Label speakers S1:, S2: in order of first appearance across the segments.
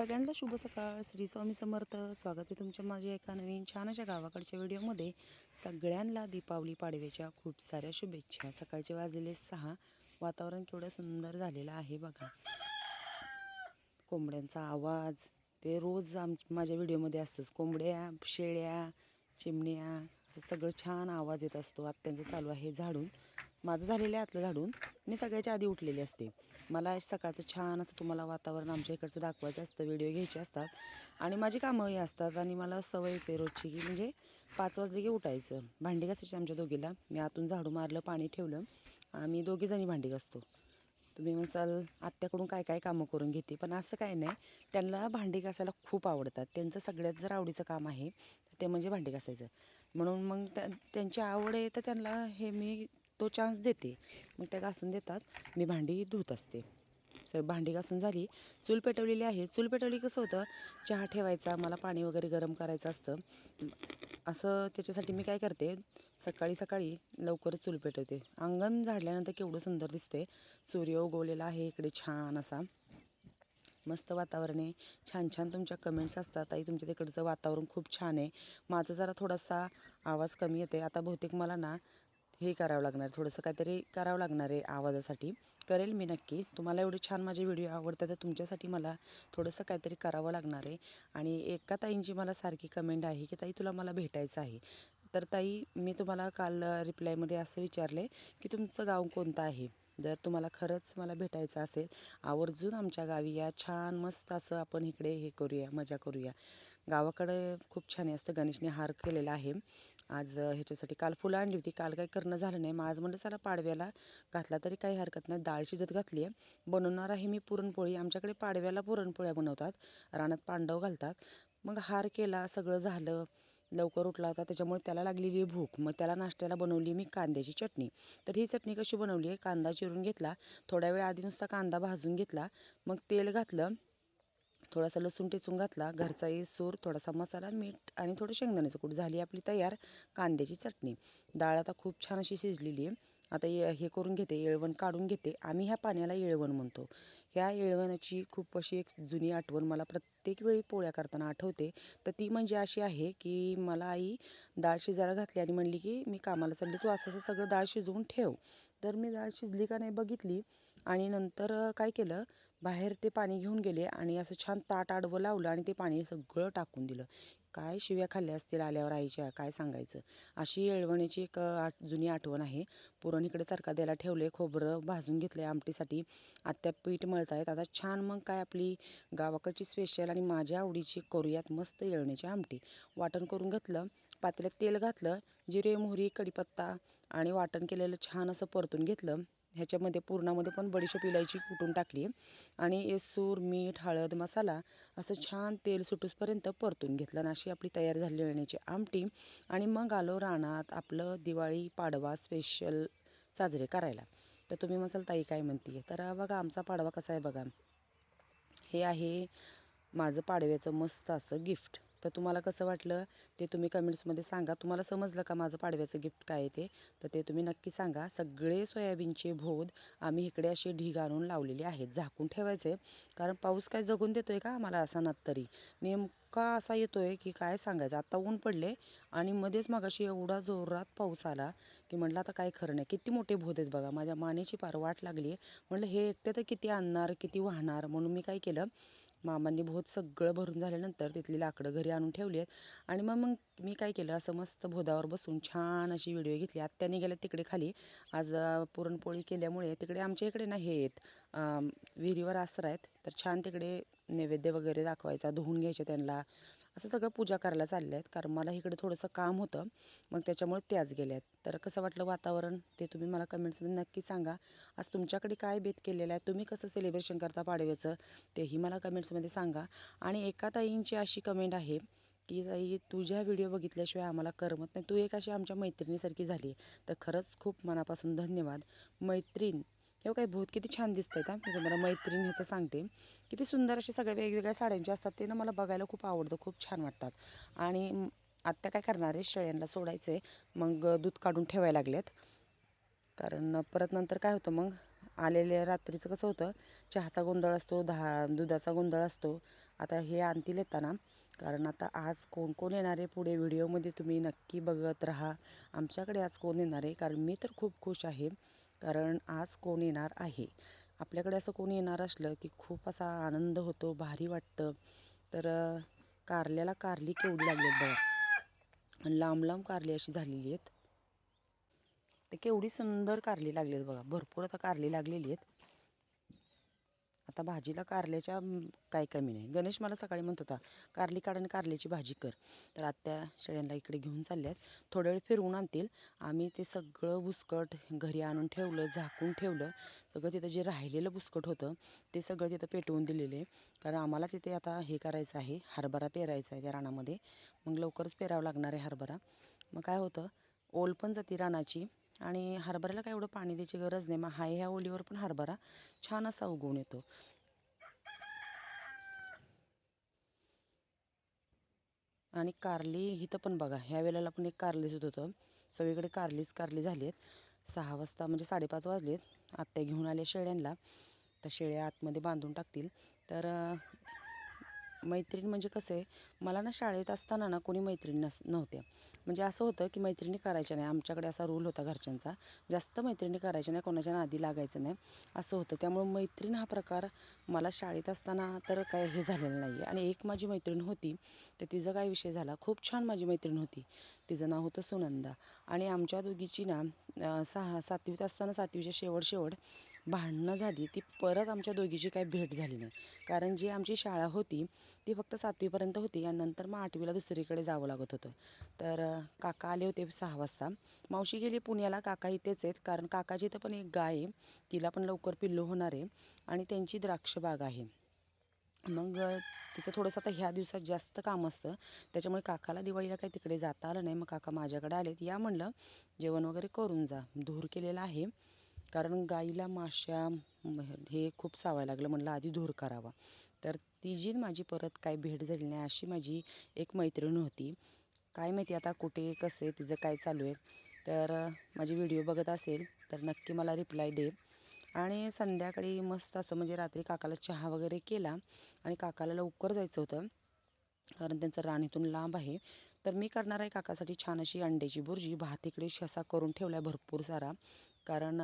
S1: सगळ्यांना शुभ सकाळ. श्री स्वामी समर्थ. स्वागत आहे तुमच्या माझ्या एका नवीन छान अशा गावाकडच्या व्हिडिओमध्ये. सगळ्यांना दीपावली पाडव्याच्या खूप साऱ्या शुभेच्छा. सकाळचे वाजलेले सहा. वातावरण केवढं सुंदर झालेलं आहे बघा. कोंबड्यांचा आवाज. ते रोज आम माझ्या व्हिडिओमध्ये असतंच. कोंबड्या शेळ्या चिमण्या. असं सगळं छान आवाज येत असतो. आत्यांचं चालू आहे झाडून. माझं झालेलं आहे आतलं झाडून. मी सगळ्याच्या आधी उठलेली असते. मला सकाळचं छान असं तुम्हाला वातावरण आमच्या इकडचं दाखवायचं असतं. व्हिडिओ घ्यायचे असतात. आणि माझी कामंही असतात आणि मला सवयच आहे रोजची की म्हणजे पाच वाजले की उठायचं. भांडी घासायची आमच्या दोघीला. मी आतून झाडू मारलं पाणी ठेवलं. आम्ही दोघीजणी भांडी घासतो. तुम्ही म्हणसाल आत्याकडून काय काय कामं करून घेते? पण असं काय नाही. त्यांना भांडी घासायला खूप आवडतात. त्यांचं सगळ्यात जर आवडीचं काम आहे ते म्हणजे भांडी घासायचं. म्हणून मग त्यांची आवड आहे तर त्यांना हे मी तो चान्स देते. मग त्या घासून देतात. मी भांडी धुत असते. सर भांडी घासून झाली. चूल पेटवलेली आहे. चूल पेटवली कसं होतं? चहा ठेवायचा मला पाणी वगैरे गरम करायचं असतं. असं त्याच्यासाठी मी काय करते? सकाळी सकाळी लवकरच चूल पेटवते. अंगण झाडल्यानंतर केवढं सुंदर दिसते. सूर्य उगवलेला आहे. इकडे छान असा मस्त वातावरण आहे. छान छान तुमच्या कमेंट्स असतात. ताई तुमच्या तिकडचं वातावरण खूप छान आहे. माझा जरा थोडासा आवाज कमी येते आता बहुतेक मला ना हे करावं लागणार थोडंसं काहीतरी करावं लागणार आहे आवाजासाठी. करेल मी नक्की. तुम्हाला एवढे छान माझे व्हिडिओ आवडतात तर तुमच्यासाठी मला थोडंसं काहीतरी करावं लागणार आहे. आणि एका ताईंची मला सारखी कमेंट आहे की ताई तुला मला भेटायचं आहे. तर ताई मी तुम्हाला काल रिप्लायमध्ये असं विचारले की तुमचं गाव कोणतं आहे? जर तुम्हाला खरंच मला भेटायचं असेल आवर्जून आमच्या गावी या छान मस्त असं आपण इकडे हे करूया मजा करूया. गावाकडे खूप छान असतं गणेशने हार केलेला आहे. आज ह्याच्यासाठी काल फुलं आणली होती. काल काही करणं झालं नाही. मग आज म्हणलं चला पाडव्याला घातला तरी काही हरकत नाही. डाळ शिजत घातली आहे बनवणार आहे मी पुरणपोळी. आमच्याकडे पाडव्याला पुरणपोळ्या बनवतात. रानात पांडव घालतात. मग हार केला सगळं झालं. लवकर उठला होता. त्याच्यामुळे त्याला लागलेली भूक. मग त्याला नाश्त्याला बनवली मी कांद्याची चटणी. तर ही चटणी कशी बनवली आहे? कांदा चिरून घेतला. थोड्या वेळ आधी नुसता कांदा भाजून घेतला. मग तेल घातलं. थोडासा लसूण टेचून घातला. घरचा सूर थोडासा मसाला मीठ आणि थोडं शेंगदाण्याचं कूट. झाली आपली तयार कांद्याची चटणी. डाळ आता खूप छान अशी शिजलेली आहे. आता हे करून घेते येळवण काढून घेते. आम्ही ह्या पाण्याला येळवण म्हणतो. ह्या येळवणाची खूप अशी एक जुनी आठवण मला प्रत्येक वेळी पोळ्या करताना आठवते. तर ती म्हणजे अशी आहे की मला आई डाळ शिजायला घातली आणि म्हणली की मी कामाला चालली तू असं असं सगळं डाळ शिजवून ठेव. तर मी डाळ शिजली का नाही बघितली. आणि नंतर काय केलं? बाहेर ते पाणी घेऊन गेले आणि असं छान ताट आडवं लावलं आणि ते पाणी सगळं टाकून दिलं. काय शिव्या खाल्ल्या असतील आल्यावर आईच्या? काय सांगायचं? अशी येळवणीची एक आठ जुनी आठवण आहे. पुरण इकडे चरका द्यायला ठेवले खोबरं भाजून घेतलं आहे आमटीसाठी. आत्या पीठ मळत आहेत आता छान मग काय आपली गावाकडची स्पेशल आणि माझ्या आवडीची करूयात मस्त येळण्याची आमटी. वाटण करून घेतलं पातेल्यात तेल घातलं जिरे मोहरी कडीपत्ता आणि वाटण केलेलं छान असं परतून घेतलं. ह्याच्यामध्ये पूर्णामध्ये पण बडीशेप इलायची कुटून टाकली आणि सूर मीठ हळद मसाला असं छान तेल सुटूसपर्यंत परतून घेतलं. आणि अशी आपली तयार झालेली येण्याची आमटी. आणि मग आलो रानात आपलं दिवाळी पाडवा स्पेशल साजरे करायला. तर तुम्ही मसाल ताई काय म्हणते तर बघा आमचा पाडवा कसा आहे बघा. हे आहे माझं पाडव्याचं मस्त असं गिफ्ट तर तुम्हाला कसं वाटलं ते तुम्ही कमेंट्समध्ये सांगा. तुम्हाला समजलं का माझं पाडव्याचं गिफ्ट काय आहे ते? तर ते तुम्ही नक्की सांगा. सगळे सोयाबीनचे भोद आम्ही इकडे असे ढीग आणून लावलेले आहेत. झाकून ठेवायचे कारण पाऊस काय जगून देतो आहे का आम्हाला असा नात तरी? नेमका असा येतो आहे की काय सांगायचं? आत्ता ऊन पडले आणि मध्येच मगाशी एवढा जोरात पाऊस आला की म्हटलं आता काय खरं नाही. किती मोठे भोत आहेत बघा. माझ्या मानेची पार वाट लागली आहे म्हटलं हे एकटे तर किती आणणार किती वाहणार? म्हणून मी काय केलं मामांनी भोत सगळं भरून झाल्यानंतर तिथली लाकडं घरी आणून ठेवली आहेत. आणि मग मग मी काय केलं असं मस्त भोदावर बसून छान अशी व्हिडिओ घेतली. आत्याने गेल्या तिकडे खाली. आज पुरणपोळी केल्यामुळे तिकडे आमच्या इकडे ना हे आहेत विहिरीवर आसरा आहेत. तर छान तिकडे नैवेद्य वगैरे दाखवायचा धुवून घ्यायचे त्यांना. असं सगळं पूजा करायला चालल्या आहेत. कारण मला इकडे थोडंसं काम होतं. मग त्याच्यामुळे त्याच गेल्या आहेत. तर कसं वाटलं वातावरण? ते तुम्ही मला कमेंट्समध्ये नक्की सांगा. आज तुमच्याकडे काय बेत केलेलं आहे? तुम्ही कसं सेलिब्रेशन करता पाडव्याचं? तेही मला कमेंट्समध्ये सांगा. आणि एका ताईंची अशी कमेंट आहे की ताई तुझ्या व्हिडिओ बघितल्याशिवाय आम्हाला करमत नाही. तू एक अशी आमच्या मैत्रिणीसारखी झाली. तर खरंच खूप मनापासून धन्यवाद. मैत्रीण किंवा काही बहुत किती छान दिसतं आहे म्हणजे मी तुम्हाला मैत्रीण ह्याचं सांगते. किती सुंदर असे सगळ्या वेगवेगळ्या साड्यांचे असतात ते ना मला बघायला खूप आवडतं खूप छान वाटतात. आणि आत्ता काय करणार आहे? शेळ्यांना सोडायचं आहे मग दूध काढून ठेवायला लागलेत. कारण परत नंतर काय होतं मग? आलेल्या रात्रीचं कसं होतं? चहाचा गोंधळ असतो दहा दुधाचा गोंधळ असतो. आता हे आणतील येताना. कारण आता आज कोण कोण येणार आहे पुढे? व्हिडिओमध्ये तुम्ही नक्की बघत राहा. आमच्याकडे आज कोण येणार आहे? कारण मी तर खूप खुश आहे. कारण आज कोण येणार आहे? आपल्याकडे असं कोण येणार असलं की खूप असा आनंद होतो भारी वाटतं. तर कारल्याला कारली केवढी लागली आहेत बघा. आणि लांब लांब कारली अशी झालेली आहेत. ते केवढी सुंदर कारली लागली आहेत बघा. भरपूर आता कारली लागलेली आहेत. आता भाजीला कारल्याच्या काय कमी नाही. गणेश मला सकाळी म्हणत होता कारली काढ आणि कारल्याची भाजी कर. तर आत्या शेळ्यांना इकडे घेऊन चालल्यात. थोड्या वेळ फिरवून आणतील. आम्ही ते सगळं बुसकट घरी आणून ठेवलं झाकून ठेवलं. सगळं तिथं जे राहिलेलं बुसकट होतं ते सगळं तिथं पेटवून दिलेलं आहे. कारण आम्हाला तिथे आता हे करायचं आहे हरभरा पेरायचा आहे त्या रानामध्ये. मग लवकरच पेरावं लागणार आहे हरभरा. मग काय होतं ओल पण जाते रानाची. आणि हरभऱ्याला काय एवढं पाणी द्यायची गरज नाही. मग हाय ह्या ओलीवर पण हरभरा छान असा उगवून येतो. आणि कारली इथं पण बघा ह्या वेळेला पण एक कारली दिसत होतं. सगळीकडे कारलीच कारली झाली आहेत सहा वाजता म्हणजे साडेपाच वाजलेत. आत्या घेऊन आल्या शेळ्यांना तर शेळ्या आतमध्ये बांधून टाकतील. तर मैत्रीण म्हणजे कसं आहे मला ना शाळेत असताना ना कोणी मैत्रीण नस नव्हत्या म्हणजे असं होतं की मैत्रिणी करायच्या नाही. आमच्याकडे असा रूल होता घरच्यांचा. जास्त मैत्रिणी करायच्या नाही कोणाच्या नादी लागायचं नाही. असं होतं. त्यामुळं मैत्रीण हा प्रकार मला शाळेत असताना तर काय हे झालेलं नाही आहे आणि एक माझी मैत्रीण होती तर तिचा काय विषय झाला. खूप छान माझी मैत्रीण होती. तिचं नाव होतं सुनंदा. आणि आमच्या दोघीची ना सहा सातवीत असताना सातवीच्या शेवट शेवट भांडणं झाली. ती परत आमच्या दोघीची काही भेट झाली नाही. कारण जी आमची शाळा होती ती फक्त सातवीपर्यंत होती आणि नंतर मग आठवीला दुसरीकडे जावं लागत होतं. तर काका आले होते सहा वाजता. मावशी गेली पुण्याला. काका इथेच आहेत. कारण काकाची तर पण एक गाय आहे. तिला पण लवकर पिल्लू होणार आहे. आणि त्यांची द्राक्षबाग आहे. मग तिचं थोडंसं आता ह्या दिवसात जास्त काम असतं. त्याच्यामुळे काकाला दिवाळीला काही तिकडे जाता आलं नाही. मग काका माझ्याकडे आलेत. या म्हणलं जेवण वगैरे करून जा. धूर केलेला आहे. कारण गाईला माश्या हे खूप चावायला लागलं. म्हणलं आधी धूर करावा. तर ती जी माझी परत काय भेट झाली नाही अशी माझी एक मैत्रीण होती. काय माहिती आता कुठे कसे तिचं काय चालू आहे. तर माझी व्हिडिओ बघत असेल तर नक्की मला रिप्लाय दे. आणि संध्याकाळी मस्त असं म्हणजे रात्री काकाला चहा वगैरे केला आणि काकाला लवकर जायचं होतं. कारण त्यांचं रान इथून लांब आहे. तर मी करणार आहे काकासाठी छान अशी अंड्याची बुर्जी भात इकडे शसा करून ठेवला आहे भरपूर सारा. कारण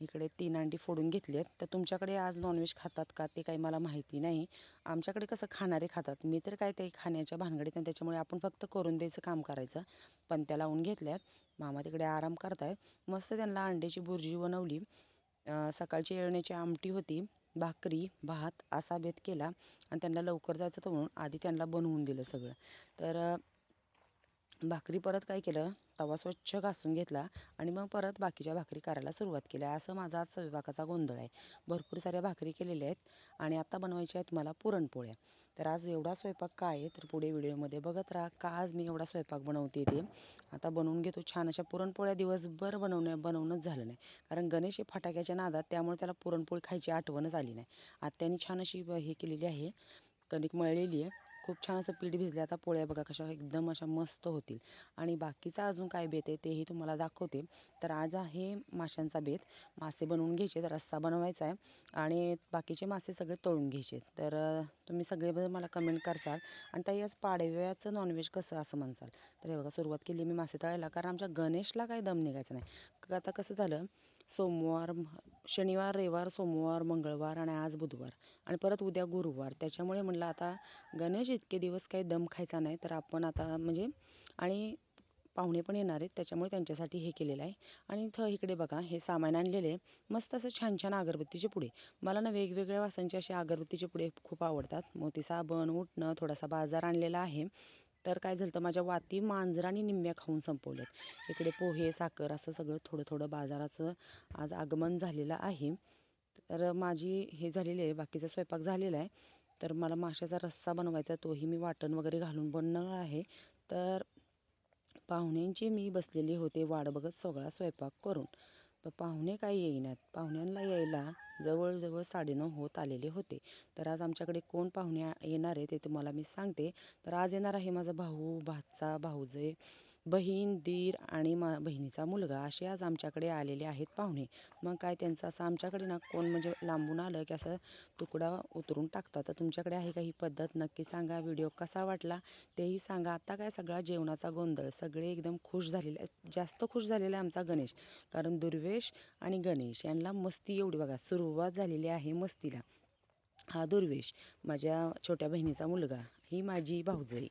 S1: इकडे तीन अंडी फोडून घेतली आहेत. तर तुमच्याकडे आज नॉनव्हेज खातात का ते काही मला माहिती नाही. आमच्याकडे कसं खाणारे खातात. मी तर काय ते खाण्याच्या भानगडीत आणि त्याच्यामुळे आपण फक्त करून द्यायचं काम करायचं. पण त्या लावून घेतल्यात मामा तिकडे आराम करतायत. मस्त त्यांना अंड्याची बुर्जी बनवली. सकाळची येळण्याची आमटी होती भाकरी भात असा बेत केला आणि त्यांना लवकर जायचं होतं म्हणून आधी त्यांना बनवून दिलं सगळं. तर भाकरी परत काय केलं? तवा स्वच्छ घासून घेतला आणि मग परत बाकीच्या भाकरी करायला सुरुवात केली. असं माझा आज स्वयंपाकाचा गोंधळ आहे. भरपूर साऱ्या भाकरी केलेल्या आहेत आणि आत्ता बनवायच्या आहेत मला पुरणपोळ्या. तर आज एवढा स्वयंपाक काय आहे? तर पुढे व्हिडिओमध्ये बघत राहा. का आज मी एवढा स्वयंपाक बनवते ते? आता बनवून घेतो छान अशा पुरणपोळ्या दिवसभर बनवणं बनवणंच झालं नाही. कारण गणेश हे फटाक्याच्या नादात त्यामुळे त्याला पुरणपोळी खायची आठवणच आली नाही. आत्याने छान अशी हे केलेली आहे. कणिक मळलेली आहे. खूप छान असं पीठ भिजले. आता पोळ्या बघा कशा एकदम अशा मस्त होतील. आणि बाकीचा अजून काय बेत आहे तेही तुम्हाला दाखवते. तर आज आहे माशांचा बेत. मासे बनवून घ्यायचे तर रस्सा बनवायचा आहे. आणि बाकीचे मासे सगळे तळून घ्यायचे. तर तुम्ही सगळे मला कमेंट करसाल. आणि ताई आज पाडव्याचं नॉनव्हेज कसं असं म्हणसाल? तर हे बघा सुरुवात केली मी मासे तळायला. कारण आमच्या गणेशला काही दम निघायचा नाही. आता कसं झालं सोमवार शनिवार रविवार सोमवार मंगळवार आणि आज बुधवार आणि परत उद्या गुरुवार. त्याच्यामुळे म्हणलं आता गणेश इतके दिवस काही दम खायचा नाही तर आपण आता म्हणजे आणि पाहुणे पण येणार आहेत त्याच्यामुळे त्यांच्यासाठी हे केलेलं आहे. आणि इथं इकडे बघा हे सामान आणलेले आहे. मस्त असं छान छान अगरबत्तीचे पुढे मला ना वेगवेगळ्या वासांचे असे अगरबत्तीचे पुडे खूप आवडतात. मोती साबण उठणं थोडासा बाजार आणलेला आहे. तर काय झालं तर माझ्या वाती मांजराने निम्म्या खाऊन संपवल्यात इकडे पोहे साखर असं सगळं थोडं थोडं बाजाराचं आज आगमन झालेलं आहे. तर माझी हे झालेली आहे बाकीचा स्वयंपाक झालेला आहे. तर मला माशाचा रस्सा बनवायचा तोही मी वाटण वगैरे घालून बनणार आहे. तर पाहुण्यांची मी बसलेली होते वाट बघत सगळा स्वयंपाक करून. तर पाहुणे काय येईनात. पाहुण्यांना यायला जवळजवळ साडेनऊ होत आलेले होते. तर आज आमच्याकडे कोण पाहुणे येणार आहे ते तुम्हाला मी सांगते. तर आज येणार आहे माझा भाऊ भाचा भाऊजे बहीण दीर आणि मा बहिणीचा मुलगा असे आज आमच्याकडे आलेले आहेत पाहुणे. मग काय त्यांचं असं आमच्याकडे ना कोण म्हणजे लांबून आलं की असं तुकडा उतरून टाकतात. तर तुमच्याकडे आहे का ही पद्धत? नक्की सांगा. व्हिडिओ कसा वाटला? तेही सांगा. आता काय सगळा जेवणाचा गोंधळ. सगळे एकदम खुश झालेले जास्त खुश झालेला आहे आमचा गणेश. कारण दुर्वेश आणि गणेश यांना मस्ती एवढी बघा. सुरुवात झालेली आहे मस्तीला. हा दुर्वेश माझ्या छोट्या बहिणीचा मुलगा. ही माझी भाऊजाई.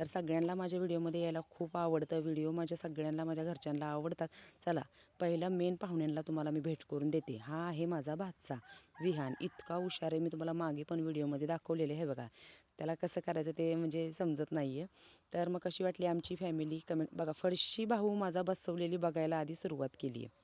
S1: तर सगळ्यांना माझ्या व्हिडिओमध्ये यायला खूप आवडतं. व्हिडिओ माझ्या सगळ्यांना माझ्या घरच्यांना आवडतात. चला पहिला मेन पाहुण्यांना तुम्हाला मी भेट करून देते. हा आहे माझा भातसा विहान इतका हुशार आहे. मी तुम्हाला मागे पण व्हिडिओमध्ये दाखवलेले आहे बघा. त्याला कसं करायचं ते म्हणजे समजत नाही आहे तर मग कशी वाटली आमची फॅमिली कमेंट बघा फरशी भाऊ माझा बसवलेली बघायला आधी सुरुवात केली आहे